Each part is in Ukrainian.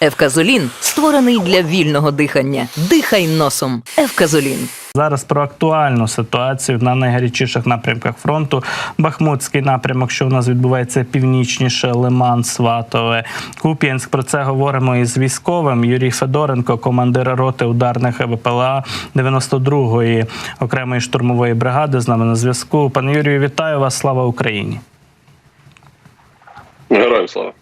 Евказолін створений для вільного дихання. Дихай носом. Евказолін. Зараз про актуальну ситуацію на найгарячіших напрямках фронту. Бахмутський напрямок, що у нас відбувається північніше, Лиман, Сватове, Куп'янськ. Про це говоримо із військовим. Юрій Федоренко, командир роти ударних ВПЛА 92-ї окремої штурмової бригади. З нами на зв'язку. Пане Юрію, вітаю вас! Слава Україні! Героям слава.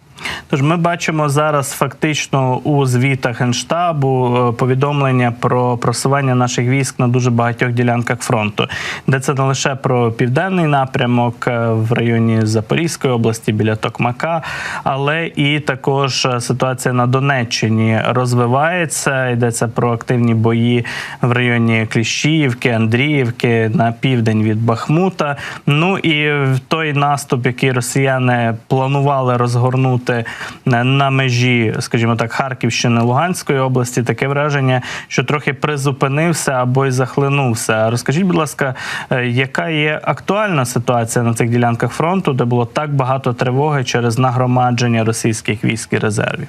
Тож ми бачимо зараз фактично у звітах генштабу е, повідомлення про просування наших військ на дуже багатьох ділянках фронту, де це не лише про південний напрямок е, в районі Запорізької області біля Токмака, але і також е, ситуація на Донеччині розвивається. Йдеться про активні бої в районі Кліщіївки, Андріївки на південь від Бахмута. Ну і той наступ, який росіяни планували розгорнути на- на межі, скажімо так, Харківщини Луганської області, таке враження, що трохи призупинився або й захлинувся. Розкажіть, будь ласка, е, яка є актуальна ситуація на цих ділянках фронту, де було так багато тривоги через нагромадження російських військ і резервів?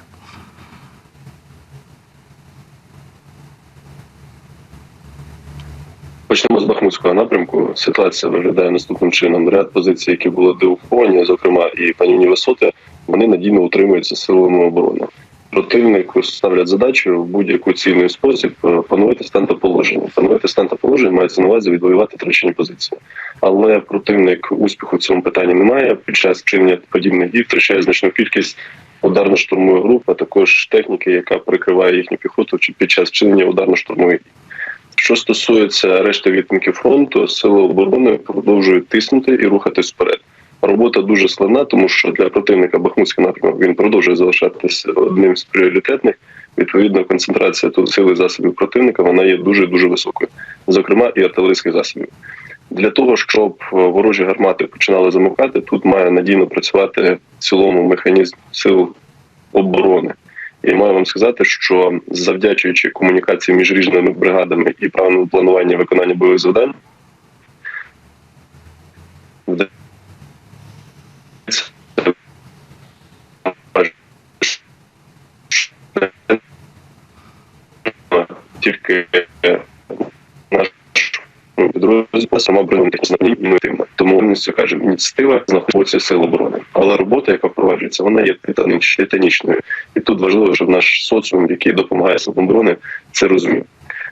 Почнемо з Бахмутського напрямку. Ситуація виглядає наступним чином. Ряд позицій, які були деокуповані, зокрема і панівні висоти, вони надійно утримуються силами оборони. Противнику ставлять задачу в будь-яку цільний спосіб е, панувати стан та положення. Панувати стан та положення мається на увазі відвоювати втрачені позиції. Але противник успіху в цьому питанні не має. Під час вчинення подібних дій втрачає значну кількість ударно-штурмових груп, а також техніки, яка прикриває їхню піхоту під час вчинення ударно-штурмових дій. Що стосується решти відтинків фронту, сили оборони продовжують тиснути і рухатись вперед. Робота дуже складна, тому що для противника Бахмутський напрямок він продовжує залишатися одним з пріоритетних. Відповідно, концентрація тут сили засобів противника вона є дуже дуже високою, зокрема і артилерійських засобів. Для того щоб е, ворожі гармати починали замикати, тут має надійно працювати в цілому механізм сил оборони. І маю вам сказати, що завдячуючи комунікації між різними бригадами і правильному плануванню виконання бойових завдань, тільки наш підрозділ сама бронювати основні ініціативна. Тому повністю кажемо, ініціатива знаходиться сил оборони. Але робота, яка проваджується, вона є титаніч- титанічною. І тут важливо, щоб наш соціум, який допомагає силам оборони, це розумів.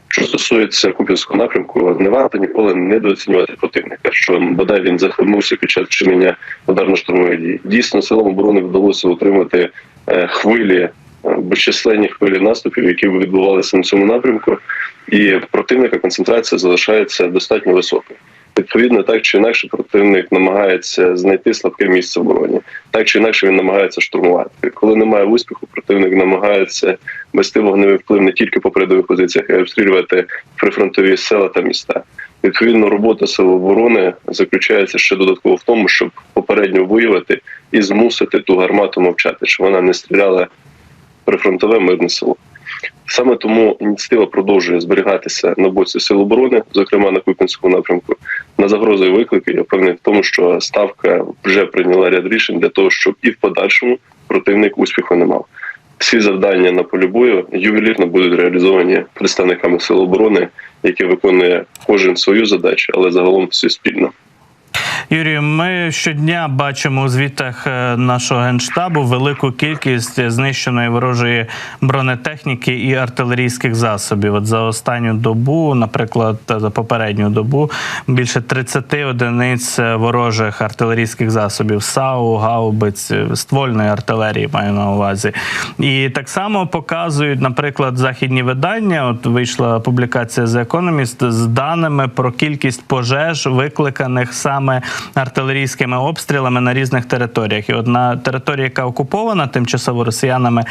Що стосується Купівського напрямку, не варто ніколи недооцінювати противника, що бодай він захлинувся під час вчинення ударно-штурмових дій. Дійсно, силам оборони вдалося утримати е, хвилі, е, безчисленні хвилі наступів, які відбувалися на цьому напрямку, і противника концентрація залишається достатньо високою. Відповідно, так чи інакше, противник намагається знайти слабке місце обороні. Так чи інакше він намагається штурмувати. Коли немає успіху, противник намагається вести вогневий вплив не тільки по передових позиціях, а й обстрілювати прифронтові села та міста. Відповідно, робота сил оборони заключається ще додатково в тому, щоб попередньо виявити і змусити ту гармату мовчати, щоб вона не стріляла прифронтове мирне село. Саме тому ініціатива продовжує зберігатися на боці сил оборони, зокрема на Купінському напрямку. На загрози і виклики я впевнений в тому, що ставка вже прийняла ряд рішень для того, щоб і в подальшому противник успіху не мав. Всі завдання на полі бою ювелірно будуть реалізовані представниками сил оборони, які виконує кожен свою задачу, але загалом всі спільно. Юрію, ми щодня бачимо у звітах е, нашого генштабу велику кількість знищеної ворожої бронетехніки і артилерійських засобів. От за останню добу, наприклад, за попередню добу, більше 30 одиниць ворожих артилерійських засобів САУ, гаубиць, ствольної артилерії маю на увазі. І так само показують, наприклад, західні видання. От вийшла публікація The Economist з даними про кількість пожеж, викликаних саме артилерійськими обстрілами на різних територіях. І от на території, яка окупована тимчасово росіянами,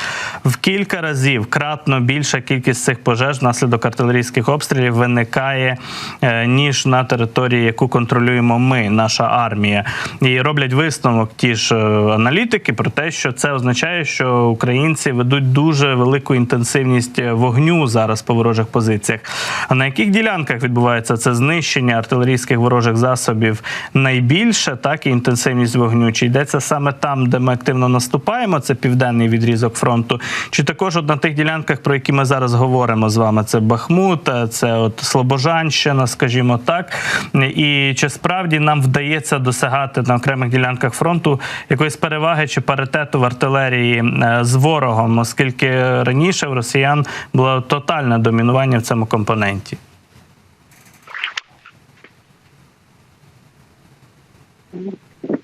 в кілька разів кратно більша кількість цих пожеж внаслідок артилерійських обстрілів виникає е, ніж на території, яку контролюємо ми, наша армія. І роблять висновок ті ж е, аналітики про те, що це означає, що українці ведуть дуже велику інтенсивність вогню зараз по ворожих позиціях. А на яких ділянках відбувається це знищення артилерійських ворожих засобів найбільше? Найбільше, так і інтенсивність вогню? Чи йдеться саме там, де ми активно наступаємо? Це південний відрізок фронту, чи також от на тих ділянках, про які ми зараз говоримо з вами? Це Бахмут, е, це от Слобожанщина, скажімо так. І чи справді нам вдається досягати на окремих ділянках фронту якоїсь переваги чи паритету в артилерії е, з ворогом, оскільки раніше в росіян було тотальне домінування в цьому компоненті?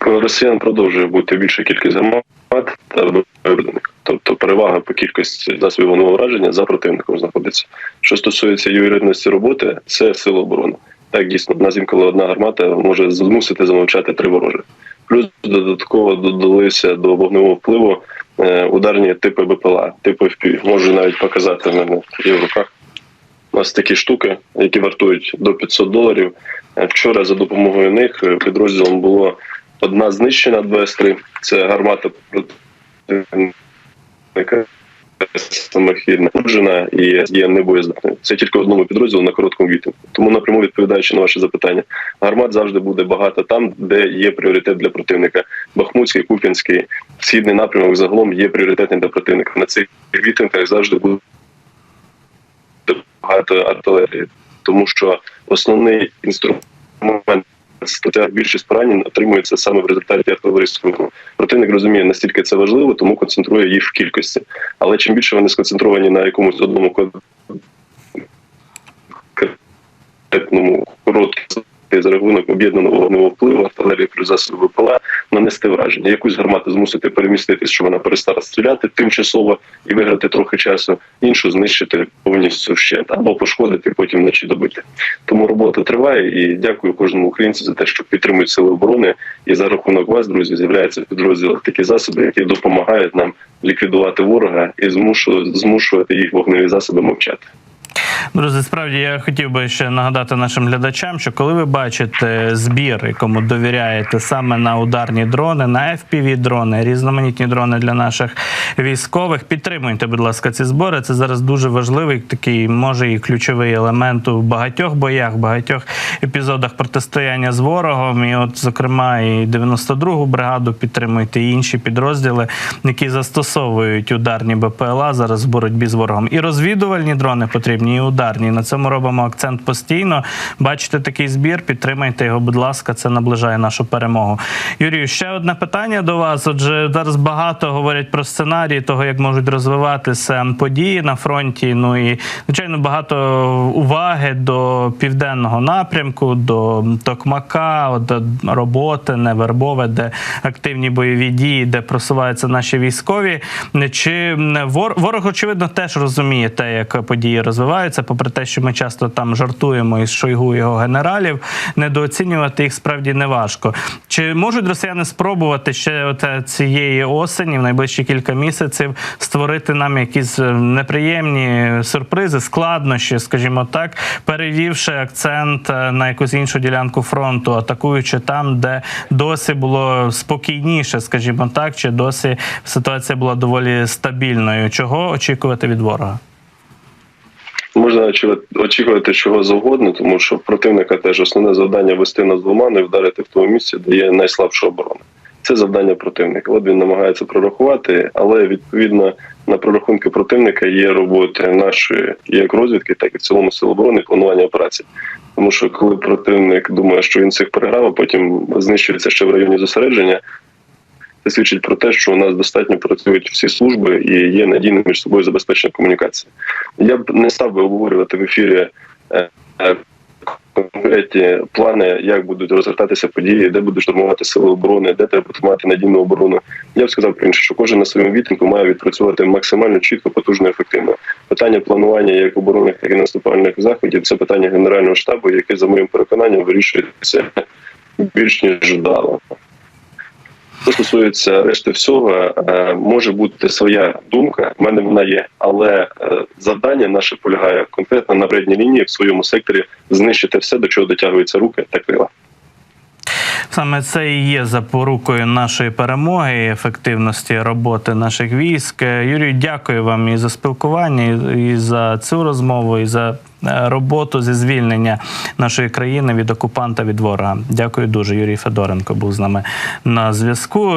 Росіян продовжує бути більша кількість гармат та виробник. Тобто перевага по кількості засобів головного враження за противником знаходиться. Що стосується юридності роботи, це сила оборони. Так дійсно, нас інколи одна гармата може змусити замовчати три ворожі. Плюс додатково додалися до вогневого впливу е, ударні типи БПЛА, типу FPV. Можу навіть показати в мене є в руках. У нас такі штуки, які вартують до 500 доларів. Е, Вчора за допомогою них е, підрозділом було одна знищена 2С3. Це гармата противника самохідна, народжена і є небоєздатною. Це тільки одному підрозділу на короткому відтинку. Тому напряму відповідаючи на ваше запитання, гармат завжди буде багато там, де є пріоритет для противника. Бахмутський, Куп'янський, східний напрямок загалом є пріоритетним для противника. На цих відтинках завжди буде багато артилерії, тому що основний інструмент стаття більшість поранень отримується саме в результаті артилерійського. вогню. Противник розуміє, настільки це важливо, тому концентрує їх в кількості. Але чим більше вони сконцентровані на якомусь одному конкретному короткому за рахунок об'єднаного вогневого впливу артилерії плюс засоби ВПЛА нанести враження, якусь гармату змусити переміститись, щоб вона перестала стріляти тимчасово і виграти трохи часу, іншу знищити повністю ще або пошкодити, потім вночі добити. Тому робота триває і дякую кожному українцю за те, що підтримують сили оборони. І за рахунок вас, друзі, з'являються в підрозділах такі засоби, які допомагають нам ліквідувати ворога і змушувати їх вогневі засоби мовчати. Друзі, справді я хотів би ще нагадати нашим глядачам, що коли ви бачите збір, якому довіряєте саме на ударні дрони, на fpv дрони, різноманітні дрони для наших військових, підтримуйте, будь ласка, ці збори. Це зараз дуже важливий такий, може і ключовий елемент у багатьох боях, багатьох епізодах протистояння з ворогом. І, от, зокрема, і 92-гу бригаду підтримуйте, і інші підрозділи, які застосовують ударні БПЛА зараз в боротьбі з ворогом. І розвідувальні дрони потрібні, і ударні. На цьому робимо акцент постійно. Бачите такий збір, підтримайте його, будь ласка, це наближає нашу перемогу. Юрію, ще одне питання до вас. Отже, зараз багато говорять про сценарії того, як можуть розвиватися події на фронті. Ну і звичайно, багато уваги до південного напрямку, до Токмака, до роботи, Невербове, де активні бойові дії, де просуваються наші військові. Чи вор- ворог, очевидно, теж розуміє те, як події розвиваються, попри те, що ми часто там жартуємо із Шойгу його генералів, недооцінювати їх справді не важко. Чи можуть росіяни спробувати ще от цієї осені, в найближчі кілька місяців, створити нам якісь е, неприємні сюрпризи, складнощі, скажімо так, перевівши акцент е, на якусь іншу ділянку фронту, атакуючи там, де досі було спокійніше, скажімо так, чи досі ситуація була доволі стабільною. Чого очікувати від ворога? Можна очікувати- чого завгодно, тому що противника теж основне завдання вести нас в оману і вдарити в тому місці, де є найслабша оборона. Це завдання противника. От він намагається прорахувати, але відповідно на прорахунки противника є роботи нашої як розвідки, так і в цілому сил оборони планування операцій. Тому що коли противник думає, що він цих переграв, а потім знищується ще в районі зосередження, це свідчить про те, що у нас достатньо працюють всі служби і є надійна між собою забезпечена комунікація. Я б не став би обговорювати в ефірі е, е, конкретні плани, як будуть розгортатися події, де будуть штурмувати сили оборони, де треба тримати надійну оборону. Я б сказав про інше, що кожен на своєму відтинку має відпрацювати максимально чітко, потужно, ефективно. Питання планування як оборонних, так і наступальних заходів це питання генерального штабу, яке за моїм переконанням вирішується більш ніж вдало. Що стосується решти всього, е, може бути своя думка. в мене вона є, але е, завдання наше полягає конкретно на передній лінії в своєму секторі знищити все, до чого дотягуються руки та крила. Саме це і є запорукою нашої перемоги і ефективності роботи наших військ. Юрію, Юрій, дякую вам і за спілкування, і- і за цю розмову, і за е, роботу зі звільнення нашої країни від окупанта від ворога. Дякую дуже. Юрій Федоренко був з нами на зв'язку.